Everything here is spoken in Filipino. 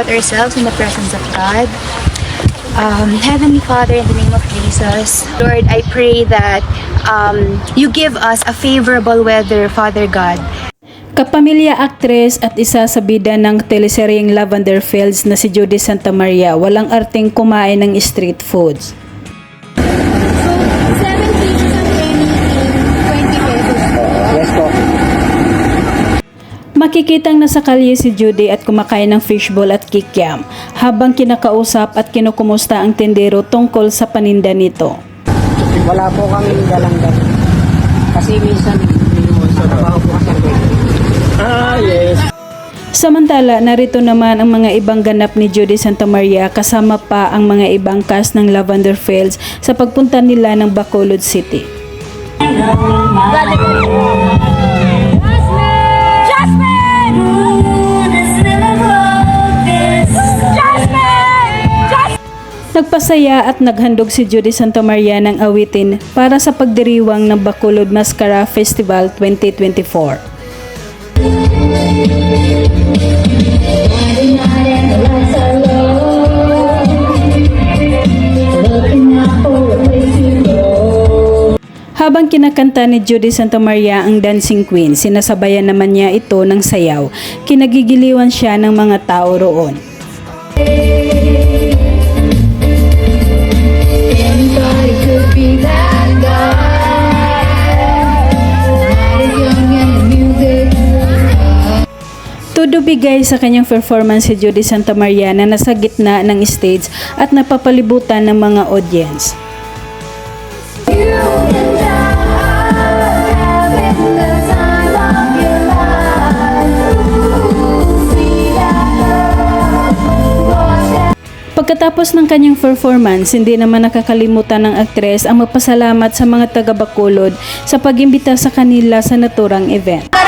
Put ourselves in the presence of God. Um, Heavenly Father, in the name of Jesus, Lord, I pray that um, you give us a favorable weather, Father God. Kapamilya actress at isa sa bida ng teleseryeng Lavender Fields na si Judy Santa Maria walang arting kumain ng street foods. Makikitang nasa kalye si Judy at kumakain ng fishball at kikiam habang kinakausap at kinukumusta ang tendero tungkol sa paninda nito. Wala po kami dalang dala. Kasi minsan, sa trabaho po kasi. Ah, yes. Samantala, narito naman ang mga ibang ganap ni Judy Santa Maria kasama pa ang mga ibang cast ng Lavender Fields sa pagpunta nila ng Bacolod City. Nagpasaya at naghandog si Judy Santa Maria ng awitin para sa pagdiriwang ng Bacolod Mascara Festival 2024. Habang kinakanta ni Judy Santa Maria ang Dancing Queen, sinasabayan naman niya ito ng sayaw. Kinagigiliwan siya ng mga tao roon. Anybody Todo bigay sa kanyang performance si Judy Santa Maria na nasa gitna ng stage at napapalibutan ng mga audience. Pagkatapos ng kanyang performance, hindi naman nakakalimutan ng aktres ang magpasalamat sa mga taga Bacolod sa pagimbita sa kanila sa naturang event.